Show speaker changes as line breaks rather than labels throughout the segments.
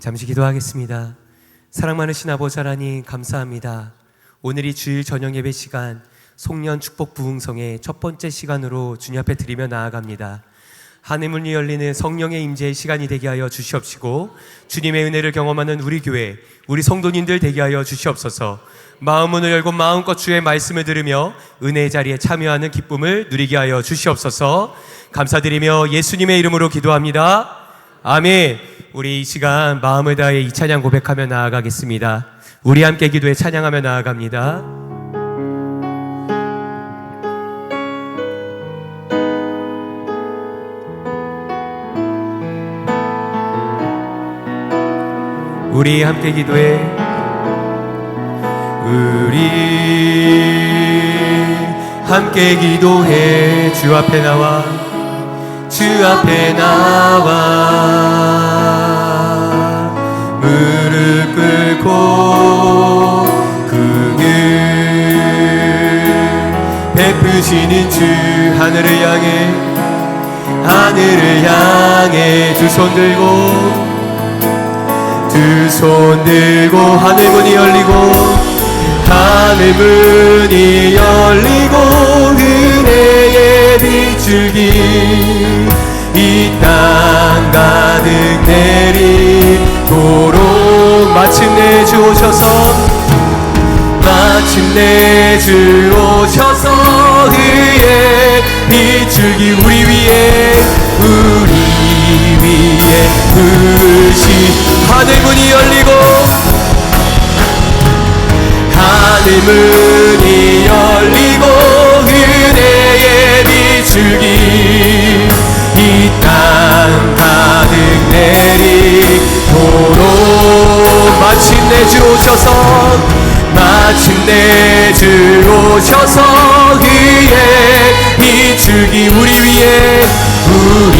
잠시 기도하겠습니다. 사랑 많으신 아버지 하나님 감사합니다. 오늘이 주일 저녁 예배 시간 송년 축복 부흥성의 첫 번째 시간으로 주님 앞에 드리며 나아갑니다. 하늘 문이 열리는 성령의 임재의 시간이 되게 하여 주시옵시고 주님의 은혜를 경험하는 우리 교회 우리 성도님들 되게 하여 주시옵소서. 마음 문을 열고 마음껏 주의 말씀을 들으며 은혜의 자리에 참여하는 기쁨을 누리게 하여 주시옵소서. 감사드리며 예수님의 이름으로 기도합니다. 아멘. 우리 이 시간 마음을 다해 이 찬양 고백하며 나아가겠습니다. 우리 함께 기도에 찬양하며 나아갑니다. 우리 함께 기도해 우리 함께 기도해 주 앞에 나와 주 앞에 나와 무릎 꿇고 그늘 베푸시는 주 하늘을 향해 하늘을 향해 두 손 들고 두 손 들고 하늘 문이 열리고 하늘 문이 열리고 은혜의 빛줄기 이 땅 가득 내리도록 마침내 주 오셔서 마침내 주 오셔서 그의 빛줄기 우리 위에 우리 위에 부으시 하늘 문이 열리고 하늘 문 내주 오셔서. 마침 내 주 오셔서. 그의 빛줄기 우리 위에 우리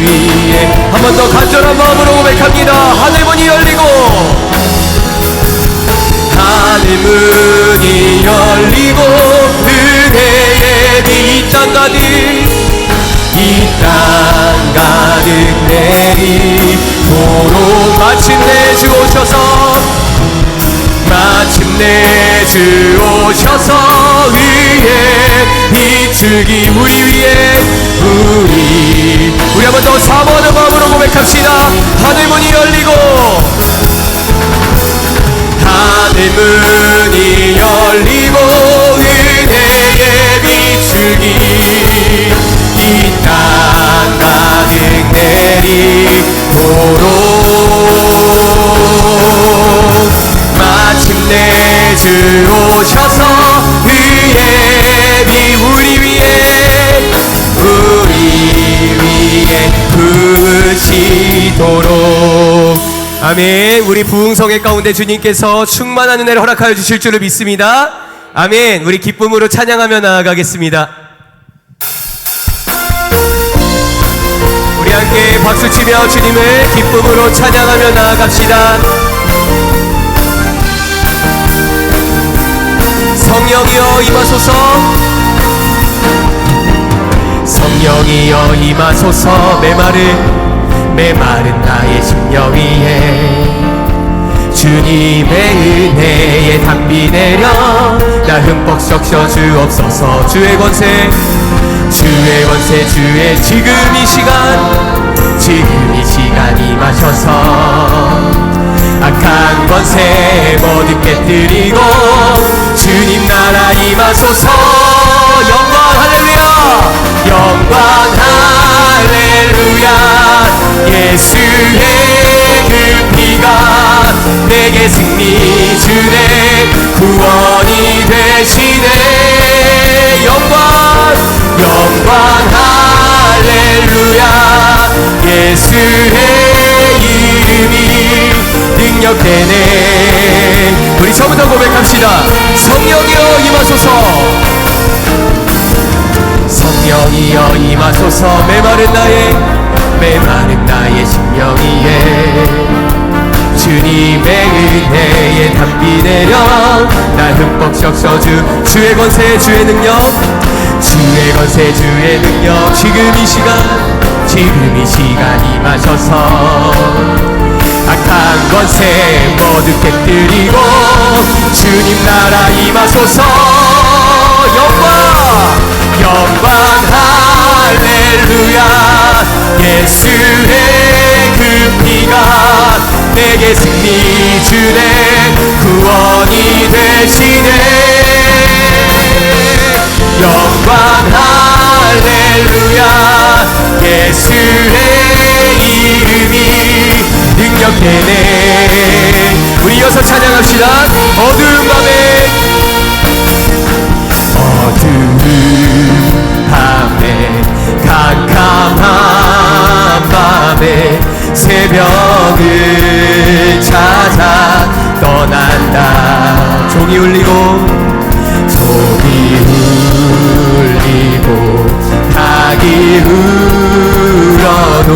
위에. 한 번 더 간절한 마음으로 고백합니다. 하늘 문이 열리고 하늘 문이 열리고 은혜의 빛땅 가득 이 땅 가득 내리 마침내 주 오셔서 마침내 주 오셔서 위에 비추기 우리 위에 우리. 우리 한번 더 사모하는 마음으로 고백합시다. 하늘 문이 열리고 하늘 문이 열리고 은혜의 비추기 이땅 가득 내리도록 내주 오셔서 그의 비 우리 위에 우리 위에 부으시도록. 아멘. 우리 부흥성의 가운데 주님께서 충만한 은혜를 허락하여 주실 줄을 믿습니다. 아멘. 우리 기쁨으로 찬양하며 나아가겠습니다. 우리 함께 박수치며 주님을 기쁨으로 찬양하며 나아갑시다 성령이여 임하소서. 성령이여 임하소서. 메마른 메마른 나의 심령 위에. 주님의 은혜에 담비 내려. 나 흠뻑 적셔 주옵소서 주의 권세. 주의 권세 주의 지금 이 시간. 지금 이 시간 임하셔서. 악한 권세 모두 깨뜨리고 임하소서. 영광 할렐루야. 영광 할렐루야. 예수의 그 피가 내게 승리 주네. 구원이 되시네. 영광 영광 할렐루야. 예수의 능력되네 우리 처음부터 고백합시다. 성령이여 임하소서. 성령이여 임하소서. 메마른 나의 메마른 나의 심령 위에. 주님의 은혜에 담비 내려. 나 흠뻑 적셔주 주의 권세 주의 능력. 주의 권세 주의 능력. 지금 이 시간 지금 이 시간 임하셔서 악한 권세 모두 깨뜨리고 주님 나라 임하소서. 영광! 영광! 할렐루야! 예수의 그 피가 내게 승리 주네. 구원이 되시네. 영광! 할렐루야! 예수의 능력되네. 우리 이어서 찬양합시다. 어두운 밤에. 어두운 밤에 캄캄한 밤에 새벽을 찾아 떠난다. 종이 울리고 종이 울리고 닭이 울어도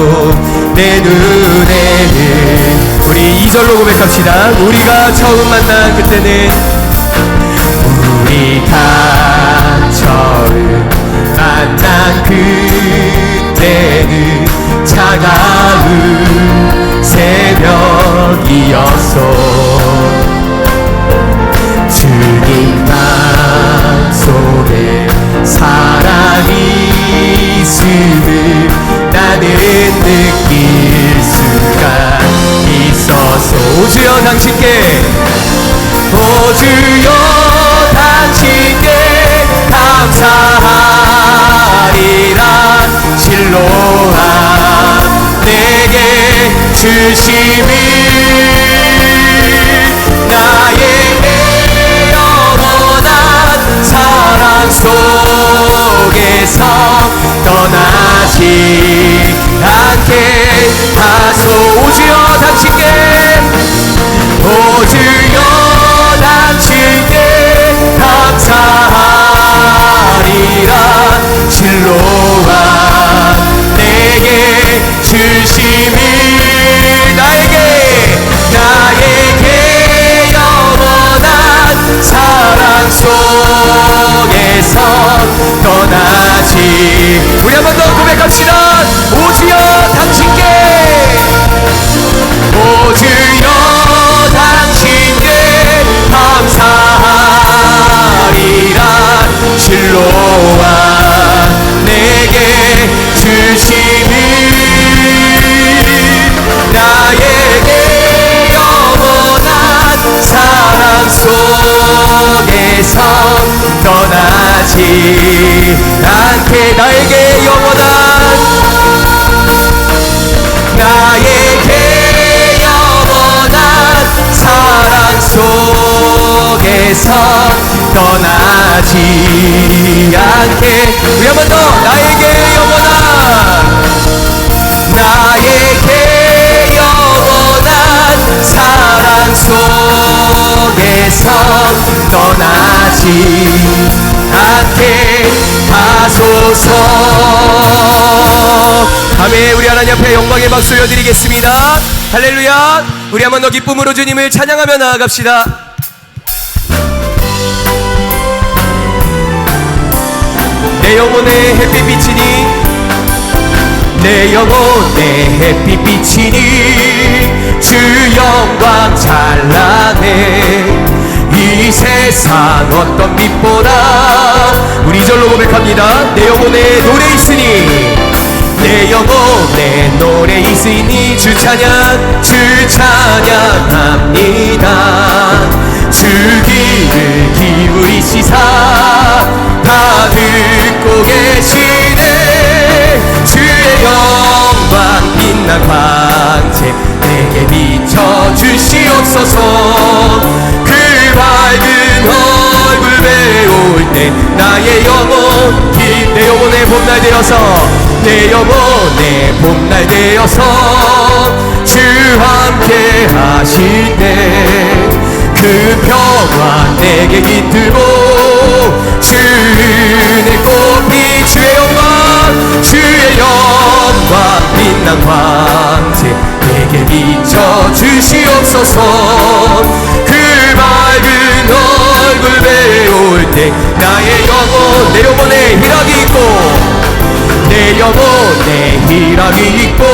내 눈에는 우리 2절로 고백합시다. 우리가 처음 만난 그때는 우리가 처음 만난 그때는 차가운 새벽이었어 주님 마음속에 사랑이 있음을 나는 느낄 당신께 오 주여 당신께 감사하리라. 진로한 내게 주심을 나에게 영원한 사랑 속에서 떠나지 않게 하소 오주여 당신께 오주 떠나지 않게 나에게 영원한 나에게 영원한 사랑 속에서 떠나지 않게. 우리 한번 더 나에게 영원한 나에게 영원한 사랑 속에서 떠나지 않게 하소서. 아멘. 우리 하나님 앞에 영광의 박수 올려드리겠습니다. 할렐루야. 우리 한번 더 기쁨으로 주님을 찬양하며 나아갑시다. 내 영혼의 햇빛비치니 내 영혼의 햇빛비치니 주 영광 찬란해 이 세상 어떤 빛보다 우리 절로 고백합니다. 내 영혼에 노래 있으니 내 영혼에 노래 있으니 주 찬양 주 찬양합니다. 주 귀를 기울이시사 다 듣고 계시네. 주의 영광 빛난 광채 내게 비춰주시옵소서 배울 때 나의 영혼 기- 내 영혼의 봄날 되어서 내 영혼의 봄날 되어서 주 함께 하실 때 그 평화 내게 깃들고 주의 꽃이 주의 영광 주의 영광 빛난 광채 내게 비춰 주시옵소서. 그 밝은 얼굴 배 울때 나의 영혼 내 영혼에 희락이 있고 내 영혼에 희락이 있고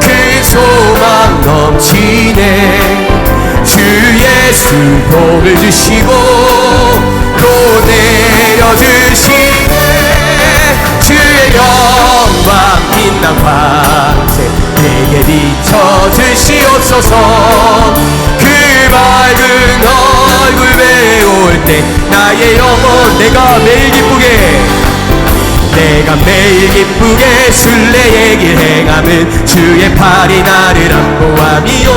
그 소망 넘치네. 주 예수 복을 주시고 또 내려주시네. 주의 영광 빛난 황제 내게 비춰주시옵소서. 그 밝은 얼굴 배울 때 나의 영혼 내가 매일 기쁘게 내가 매일 기쁘게 순례의 길 행함은 주의 팔이 나를 안보함이요.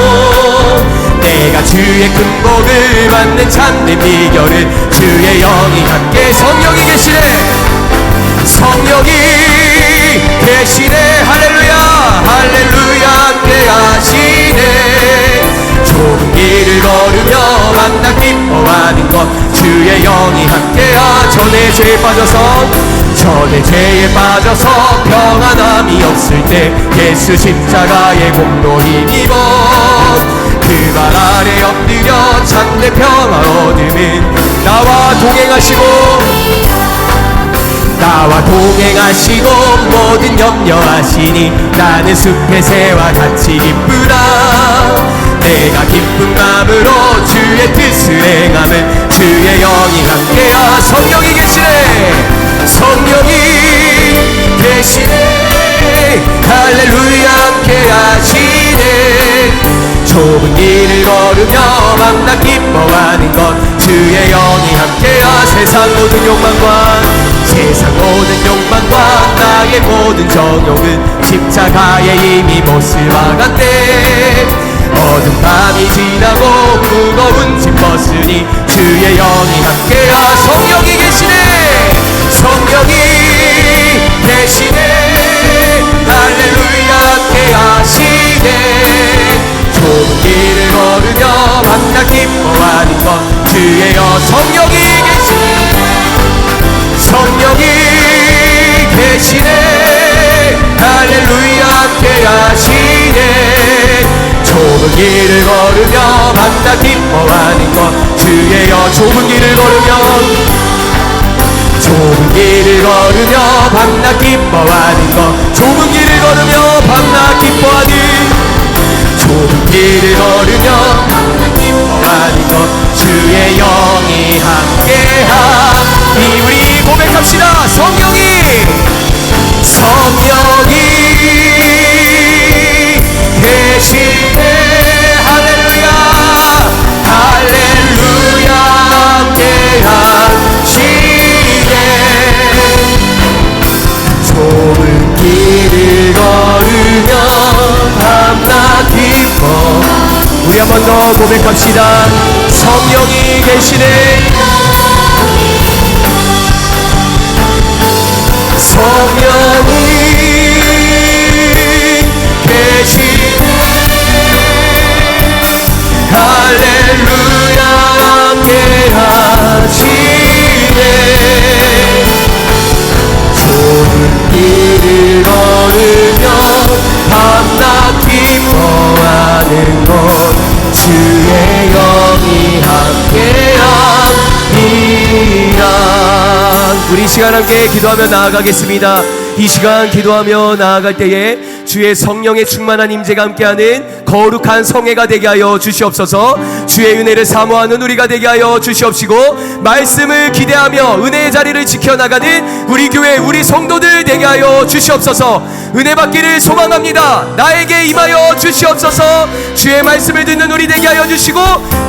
내가 주의 큰 복을 받는 참된 비결은 주의 영이 함께 성령이 계시네. 성령이 계시네. 할렐루야 할렐루야 함께 하시네. 좁은 길을 기뻐하는 것 주의 영이 함께하 전에 죄에 빠져서 전에 죄에 빠져서 평안함이 없을 때 예수 십자가의 공로 힘입어 그발 아래 엎드려 참된 평화 얻음은 나와 동행하시고 나와 동행하시고 모든 염려하시니 나는 숲의 새와 같이 마음으로 주의 뜻을 행하면 주의 영이 함께하 성령이 계시네. 성령이 계시네. 할렐루야 함께하시네. 좁은 길을 걸으며 만나 기뻐하는 것 주의 영이 함께하 세상 모든 욕망과 세상 모든 욕망과 나의 모든 정욕은 십자가에 이미 못을 박았네 어둠 밤이 지나고 무거운 짐 벗으니 주의 영이 함께하 성령이 계시네. 성령이 계시네. 할렐루야 함께하시네. 좁은 길을 걸으며 만나 기뻐하는 것 주의 여 성령이 계시네. 성령이 계시네 좁은 길을 걸으며 만나 기뻐하는 것. 주의 여 좁은 길을 걸으며 좁은 길을 걸으며 밤낮 기뻐하는 것. 좁은 길을 걸으며 밤낮 기뻐하는 좁은 길을 걸으며 밤낮 기뻐하는 것. 주의 영이 함께 고백합시다. 성령이 계시네. 성령이 계시네. 할렐루야 함께하시네. 좁은 길을 걸으며 밤 우리 이 시간 함께 기도하며 나아가겠습니다. 이 시간 기도하며 나아갈 때에 주의 성령의 충만한 임재가 함께하는 거룩한 성회가 되게 하여 주시옵소서. 주의 은혜를 사모하는 우리가 되게 하여 주시옵시고 말씀을 기대하며 은혜의 자리를 지켜나가는 우리 교회 우리 성도들 되게 하여 주시옵소서 은혜 받기를 소망합니다. 나에게 임하여 주시옵소서. 주의 말씀을 듣는 우리 되게 하여 주시고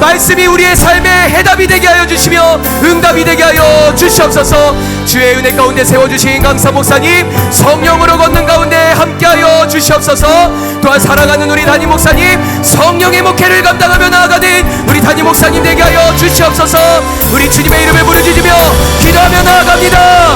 말씀이 우리의 삶의 해답이 되게 하여 주시며 응답이 되게 하여 주시옵소서. 주의 은혜 가운데 세워주신 강사 목사님 성령으로 걷는 가운데 함께하여 주시옵소서. 또한 사랑하는 우리 담임 목사님 성령의 목회를 감당하며 나아가는 우리 담임 목사님 되게 하여 주시옵소서. 우리 주님의 이름을 부르짖으며 기도하며 나아갑니다